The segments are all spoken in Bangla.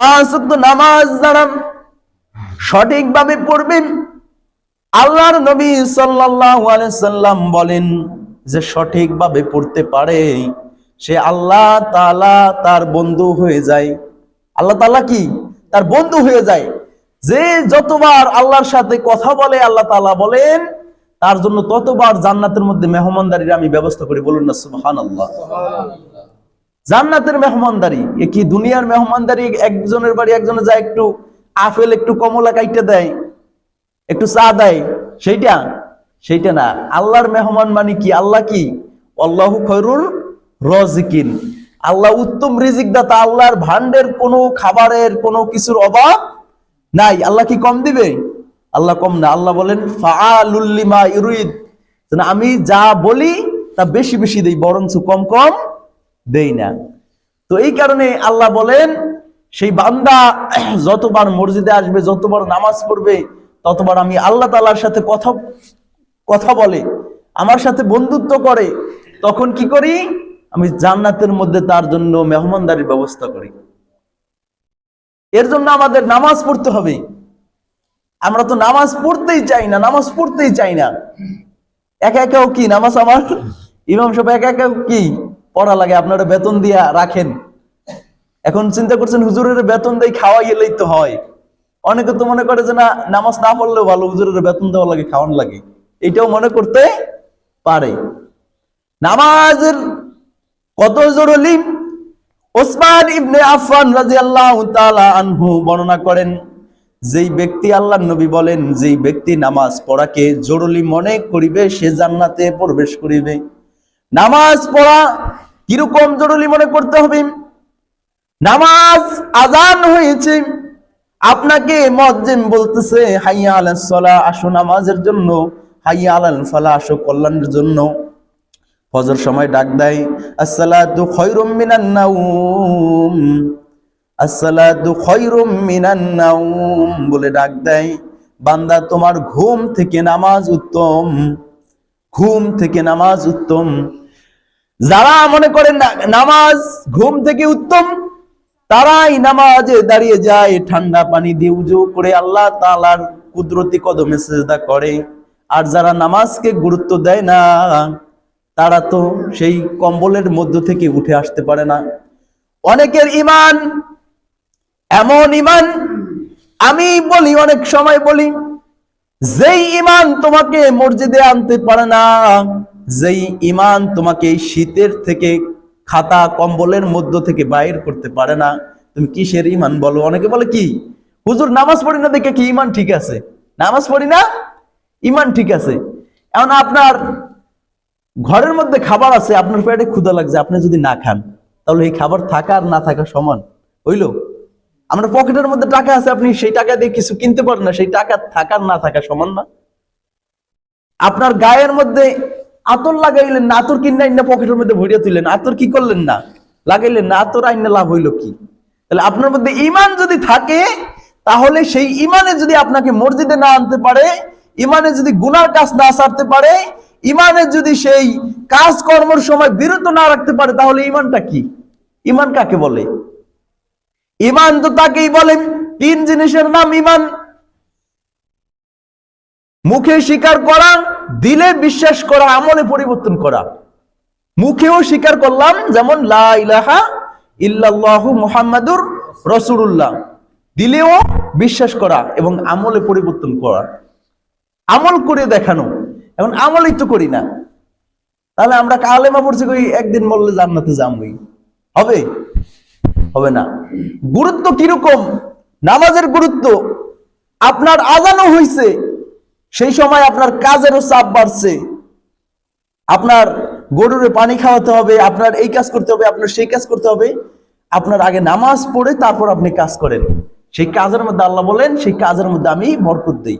পাঁচ নামাজ যারা সঠিকভাবে পড়বেন। আল্লাহর নবী সাল্লাম বলেন যে, সঠিকভাবে পড়তে পারে। সে আল্লাহ তাআলা তার বন্ধু হয়ে যায়। আল্লাহ তাআলা কি? তার বন্ধু হয়ে যায়। যে যতবার আল্লাহর সাথে কথা বলে, আল্লাহ তাআলা বলেন, তার জন্য ততবার জান্নাতের মধ্যে মেহমানদারির আমি ব্যবস্থা করি। বলুন না, সুবহানাল্লাহ। জান্নাতের মেহমানদারি। কি দুনিয়ার মেহমানদারি? একজনের বাড়ি একজনে যায় একটু আপেল একটু কমলা কাইটে দেয়, একটু চা দেয়। সেইটা? সেইটা না। আল্লাহর মেহমান মানে কি? আল্লাহ কি? আল্লাহ খৈরুর রজিকিন। আল্লাহ উত্তম রিজিক দাতা আল্লাহর ভান্ডের কোনো খাবারের কোনো কিছুর অভাব নাই। আল্লাহ কি কম দিবে? আল্লাহ কম না। আল্লাহ বলেন ফাআলুল্লিমা ইউরিদ। আমি যা বলি তা বেশি বেশি দেই, বরঞ্চ কম কম দেই না। তো এই কারণে আল্লাহ বলেন, সেই বান্দা যতবার মসজিদে আসবে, যতবার নামাজ পড়বে, ততবার আমি আল্লাহ তালার সাথে কথা কথা বলে, আমার সাথে বন্ধুত্ব করে, তখন কি করি? আমি জান্নাতের মধ্যে তার জন্য মেহমানদারির ব্যবস্থা করি। এর জন্য আমাদের নামাজ পড়তে হবে। আমরা তো নামাজ পড়তেই চাই না, নামাজ পড়তেই চাই না। একা একাও কি নামাজ আমার? ইমাম সাহেব একা একাও কি? পড়া লাগে, আপনারা বেতন দিয়া রাখেন। এখন চিন্তা করছেন, হুজুরের বেতন দিয়ে খাওয়া গেলেই তো হয়। অনেকে তো মনে করে যে না, নামাজ না পড়লেও ভালো, হুজুরের বেতন দেওয়া লাগে, খাওয়ান লাগে। এটাও মনে করতে পারে। নামাজের কত জরুরি? ওসমান ইবনে আফফান রাদিয়াল্লাহু তাআলা আনহু বর্ণনা করেন, যেই ব্যক্তি আল্লাহর নবী বলেন, যেই ব্যক্তি নামাজ পড়াকে জরুরি মনে করিবে, সে জান্নাতে প্রবেশ করিবে। নামাজ পড়া কীরকম জরুরি মনে করতে হবে? নামাজ আজান হয়েছে। আপনাকে মজ্জিম বলতেছে, হাইয়া আলাল সলা, আসো নামাজের জন্য। হাইয়া আলাল ফালা, আসো কল্যাণের জন্য। ফজর সময় ডাক দেয়, আসসালাতু খয়রুম মিনান নাউম আসসালাতু খয়রুম মিনান নাউম বলে ডাক দেয়, বান্দা, তোমার ঘুম থেকে নামাজ উত্তম। ঘুম থেকে নামাজ উত্তম। যারা মনে করেন নামাজ ঘুম থেকে উত্তম, তারাই নামাজে দাঁড়িয়ে যায়, ঠান্ডা পানি দিয়ে উজু করে আল্লাহ তাআলার কুদরতি কদমে সেজদা করে। আর যারা নামাজকে গুরুত্ব দেয় না, তারা তো সেই কম্বলের মধ্য থেকে উঠে আসতে পারে না। অনেকের ইমান এমন ইমান আমি বলি, অনেক সময় বলি, যেই ইমান তোমাকে মসজিদে আনতে পারে না যেই ইমান তোমাকে এই শীতের থেকে খাতা কম্বলের মধ্য থেকে বাইর করতে পারে না। তুমি কিসের ইমান বলো? অনেকে বলে কি, হুজুর, নামাজ পড়ি না দেখে কি ইমান ঠিক আছে? নামাজ পড়ি না ইমান ঠিক আছে। এখন আপনার ঘরের মধ্যে খাবার আছে, আপনার পেটে ক্ষুধা লাগছে, আপনি যদি না খান, তাহলে এই খাবার থাকা আর না থাকা সমান। হইল? আমরা পকেটের মধ্যে টাকা আছে, আপনি সেই টাকা দিয়ে কিছু কিনতে পারেন না, সেই টাকা থাকার না থাকা সমান না। আপনার গায়ের মধ্যে আতর লাগাইলেন না, আতর কিনে আইন না পকেটের মধ্যে ভরিয়ে তুললেন, আতর কি করলেন না? লাগাইলেন না, আতর আইন লাভ হইল কি? তাহলে আপনার মধ্যে ইমান যদি থাকে, তাহলে সেই ইমানে যদি আপনাকে মসজিদে না আনতে পারে ইমানে যদি গুনার কাজ না সারতে পারে ইমানে যদি সেই কাজ কর্মের সময় বিরত না রাখতে পারে, তাহলে ইমানটা কি? ইমান কাকে বলে? ইমান তো তাকেই বলেন তিন জিনিসের নাম ইমান মুখে স্বীকার করা, দিলে বিশ্বাস করা, আমলে পরিবর্তন করা। মুখেও স্বীকার করলাম যেমন, লা ইলাহা মুহাম্মাদুর রাসূলুল্লাহ। দিলেও বিশ্বাস করা এবং আমলে পরিবর্তন করা। আমল করে দেখানো এখন আমলই তো করি না। তাহলে আমরা কালেমা পড়ছি কই, একদিন বললে জান্নাতে যামই। হবে? হবে না। গুরুত্ব কীরকম? নামাজের গুরুত্ব। আপনার আজানও হইছে। সেই সময় আপনার কাজেরও চাপ বাড়ছে। আপনার গরুরে পানি খাওয়াতে হবে, আপনার এই কাজ করতে হবে, আপনার সেই কাজ করতে হবে। আপনার আগে নামাজ পড়ে তারপর আপনি কাজ করেন। সেই কাজের মধ্যে আল্লাহ বলেন, সেই কাজের মধ্যে আমি বরকত দিই।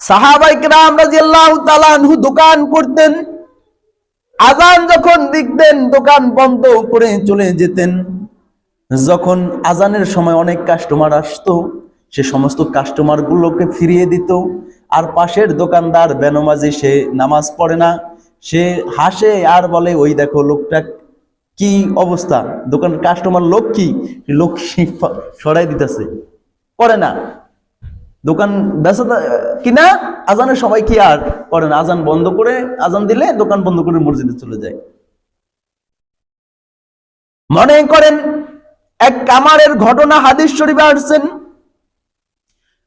সাহাবাইকরাম দোকান করতেন। আজান যখন দেখতেন, দোকান বন্ধ করে চলে যেতেন। যখন আজানের সময় অনেক কাস্টমার আসতো সে সমস্ত কাস্টমার গুলোকে ফিরিয়ে দিত। আর পাশের দোকানদার বেনমাজি, সে নামাজ পড়ে না। সে হাসে আর বলে, ওই দেখো লোকটা কি অবস্থা? দোকানের কাস্টমার লোক কি? লোক সরাই দিতেছে। করে না। দোকান ব্যবসা কিনা আজানের সবাই কি আর করে না? আজান বন্ধ করে, আজান দিলে দোকান বন্ধ করে মসজিদে চলে যায়। মনে করেন, এক কামারের ঘটনা হাদিস শরীফে আসছেন।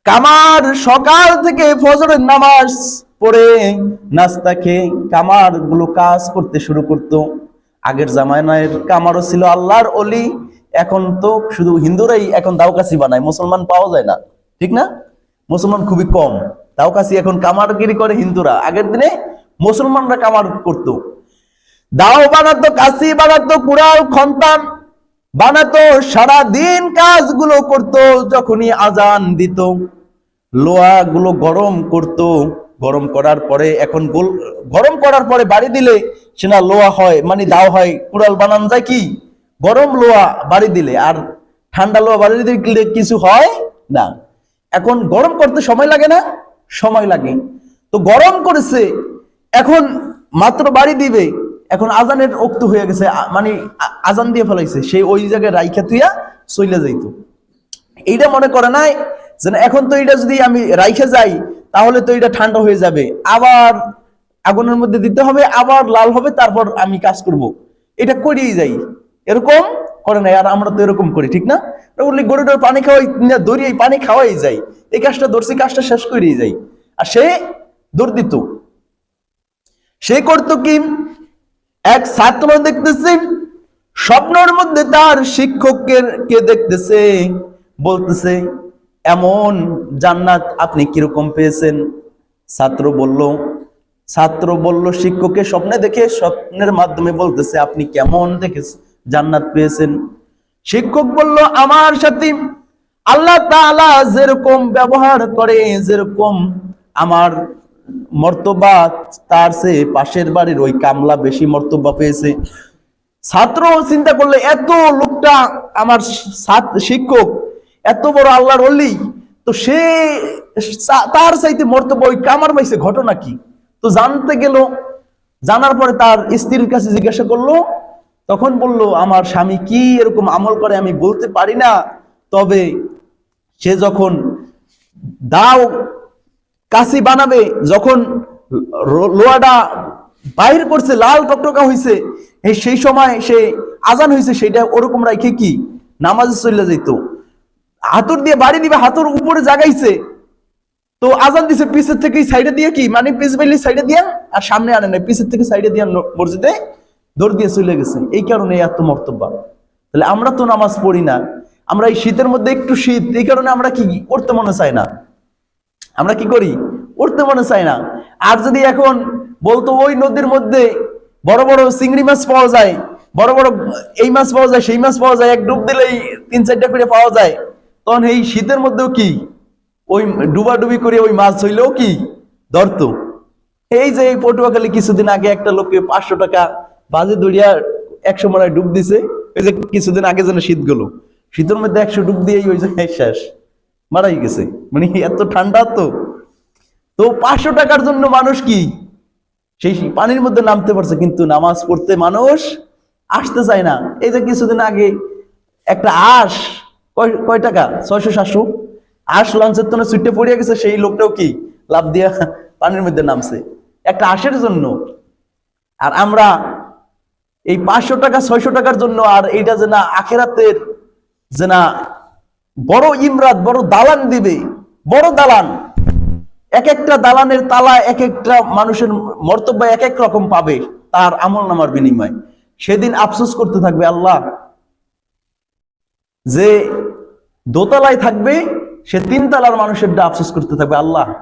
কামার সকাল থেকে ফজরের নামাজ পড়ে, নাস্তা খেয়ে কামারগুলো কাজ করতে শুরু করতো। আগের জামানায় কামারও ছিল আল্লাহর অলি এখন তো শুধু হিন্দুরাই এখন দাওকাসি বানায়, মুসলমান পাওয়া যায় না। ঠিক না? মুসলমান খুবই কম। দাওকাসি এখন কামারগিরি করে হিন্দুরা। আগের দিনে মুসলমানরা কামার করতো। দাও বানাতো, কাশি বানাতো, কুড়াল, খন্তান বানাতো সারা দিন কাজগুলো করতো, যখনই আজান দিত লোহা গুলো গরম করত, গরম করার পরে এখন গোল, গরম করার পরে বাড়ি দিলে সেনা লোহা হয় মানে দাও হয়, কুড়াল বানান যায় কি? গরম লোহা বাড়ি দিলে, আর ঠান্ডা লোহা বাড়ি দিলে কিছু হয় না। এখন গরম করতে সময় লাগে না? সময় লাগে। তো গরম করেছে, এখন মাত্র বাড়ি দিবে এখন আজানের অক্ত হয়ে গেছে মানে আজান দিয়ে ফেলাইছে, সেই ওই জায়গায় রাইখা তুইয়া চইলে যাইতো। এইটা মনে করে নাই যে এখন তো এটা যদি আমি রাইখে যাই, তাহলে তো এটা ঠান্ডা হয়ে যাবে। আবার আগুনের মধ্যে দিতে হবে, আবার লাল হবে, তারপর আমি কাজ করব। এটা করিয়ে যাই। এরকম করে নাই, আর আমরা তো এরকম করি, ঠিক না? বললি গরুটার পানি খাওয়াই দৌড়িয়ে পানি খাওয়াই যাই। এই কাজটা ধরছি, কাজটা শেষ করিয়ে যাই। আর সে দৌড় দিত সে করতো কি? এক ছাত্র দেখতেছে, স্বপ্নের মধ্যে তার শিক্ষককে কে দেখতেছে, বলতেছে, এমন জান্নাত আপনি কীরকম পেয়েছেন? ছাত্র বলল ছাত্র বলল শিক্ষককে স্বপ্নে দেখে স্বপ্নের মাধ্যমে বলতেছে, আপনি কেমন দেখে জান্নাত পেয়েছেন? শিক্ষক বলল, আমার সাথে আল্লাহ তাআলা যেরকম ব্যবহার করে, যেরকম আমার মর্তবা তার সে পাশের বাড়ির ওই কামলা বেশি মর্তবা পেয়েছে। ছাত্র চিন্তা করলে এত লোকটা আমার শিক্ষক, এত বড় আল্লাহর অলি তো সে তার চাইতে মর্তব্য ওই কামার পাইছে ঘটনা কি? তো জানতে গেল, জানার পরে তার স্ত্রীর কাছে জিজ্ঞাসা করল, তখন বলল, আমার স্বামী কি এরকম আমল করে আমি বলতে পারি না? তবে সে যখন দাও কাশি বানাবে, যখন লো- লোহাটা বাহির করছে, লাল টকটকা হয়েছে সেই সময় সে আজান হয়েছে সেটা ওরকম রাখে কি? নামাজে চলে যেত হাতুর দিয়ে বাড়ি দিবে হাতুর উপরে জাগাইছে। তো আজান দিছে, পিছের থেকে সাইডে দিয়ে কি? মানে পিস বেলি সাইডে দিয়া, আর সামনে আনে নাই, পিছের থেকে সাইডে দিয়া মসজিদে দৌড় দিয়ে চলে গেছে। এই কারণে এত মর্তব্য তাহলে আমরা তো নামাজ পড়ি না। আমরা এই শীতের মধ্যে একটু শীত, এই কারণে আমরা কি করতে মনে চাই না। আমরা কি করি? উঠতে মনে চাই না। আর যদি এখন বলতো ওই নদীর মধ্যে বড় বড় চিংড়ি মাছ পাওয়া যায়, বড় বড় এই মাছ পাওয়া যায়, সেই মাছ পাওয়া যায়, এক ডুব দিলেই তিন চারটা করে পাওয়া যায়, তখন এই শীতের মধ্যেও কি? ওই ডুবাডুবি করে ওই মাছ হইলেও কি? ধরতো। এই যে এই পটুয়াখালী কিছুদিন আগে একটা লোককে পাঁচশো টাকা বাজে দড়িয়া একশো হয় ডুব দিছে ওই যে কিছুদিন আগে যেন শীত গেল। শীতের মধ্যে একশো ডুব দিয়েই ওই জায়গায় শেষ। মারাই গেছে। মানে এত ঠান্ডা তো। তো পাঁচশো টাকার জন্য মানুষ কি সেই পানির মধ্যে নামতে পারছে, কিন্তু নামাজ পড়তে মানুষ আসতে চায় না। এই যে কিছুদিন আগে একটা আশ, কয় কয় টাকা? ছয়শো, সাতশো। আশ লঞ্চের তনে সুইটে পড়িয়া গেছে, সেই লোকটাও কি লাভ দিয়া পানির মধ্যে নামছে। একটা আশের জন্য। আর আমরা এই পাঁচশো টাকা, ছয়শো টাকার জন্য আর এইটা যে না আখেরাতের যে না বড় ইমরাত, বড় দালান দিবে, বড় দালান। এক একটা দালানের তালা এক একটা মানুষের মর্তব্য এক এক রকম পাবে তার আমল নামার বিনিময়। সেদিন আফসোস করতে থাকবে আল্লাহ। যে দোতলায় থাকবে, সে তিন তালার মানুষের ডা আফসোস করতে থাকবে আল্লাহ।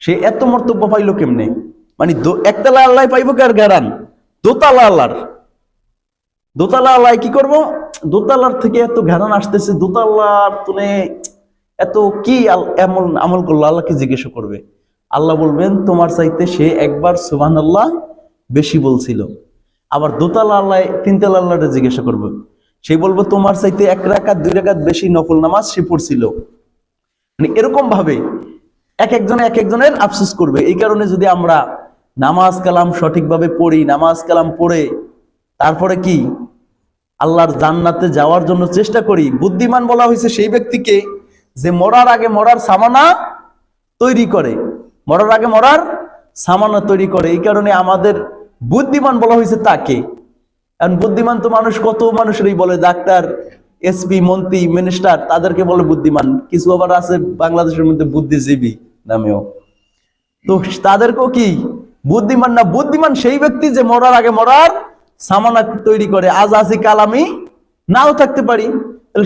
সে এত মর্তব্য পাইলো কেমনে? মানে একতলা আল্লাহ পাইবো কার গ্যারান দোতলা আল্লাহর। দোতলা আল্লাহ কি করব? দোতলার থেকে এত ঘেরান আসতেছে, দোতলার তুলে এত কি এমন আমল করল? আল্লাহকে জিজ্ঞেস করবে। আল্লাহ বলবেন, তোমার চাইতে সে একবার সুবান আল্লাহ বেশি বলছিল। আবার দোতলা আল্লাহ তিনতলা আল্লাহটা জিজ্ঞাসা করবে। সে বলব, তোমার চাইতে এক রাকাত, দুই রাকাত বেশি নফল নামাজ সে পড়ছিল। মানে এরকম ভাবে এক একজনে এক একজনের আফসোস করবে। এই কারণে যদি আমরা নামাজ কালাম সঠিকভাবে পড়ি, নামাজ কালাম পড়ে তারপরে কি? আল্লাহর জান্নাতে যাওয়ার জন্য চেষ্টা করি। বুদ্ধিমান বলা হয়েছে সেই ব্যক্তিকে যে মরার আগে মরার সামানা তৈরি করে। মরার আগে মরার সামানা তৈরি করে। এই কারণে আমাদের বুদ্ধিমান বলা হয়েছে তাকে। কারণ বুদ্ধিমান তো মানুষ, কত মানুষেরই বলে, ডাক্তার এসপি মন্ত্রী, মিনিস্টার, তাদেরকে বলে বুদ্ধিমান। কিছু আবার আছে বাংলাদেশের মধ্যে বুদ্ধিজীবী নামেও। তো তাদেরকেও কি? বুদ্ধিমান না, বুদ্ধিমান সেই ব্যক্তি যে মরার আগে মরার সামানা তৈরি করে, আজ আসি কাল আমি নাও থাকতে পারি।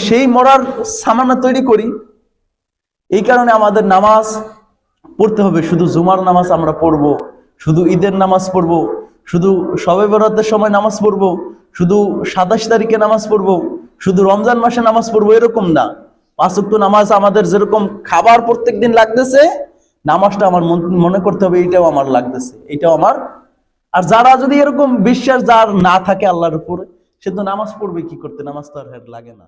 সেই মরার সামানা তৈরি করি। এই কারণে আমাদের নামাজ পড়তে হবে। শুধু জুমার নামাজ আমরা পড়ব, শুধু ঈদের নামাজ পড়ব, শুধু সবে বরাতের সময় নামাজ পড়ব, শুধু সাতাশ তারিখে নামাজ পড়ব, শুধু রমজান মাসে নামাজ পড়ব, এরকম না। পাঁচক্ত নামাজ আমাদের যেরকম খাবার প্রত্যেক দিন লাগতেছে, নামাজটা আমার মন- করতে হবে এইটাও আমার লাগতেছে, এটাও আমার আর যারা যদি এরকম বিশ্বাস যার না থাকে আল্লাহর উপরে, সে তো নামাজ পড়বে কি করতে? নামাজ তো আর লাগে না।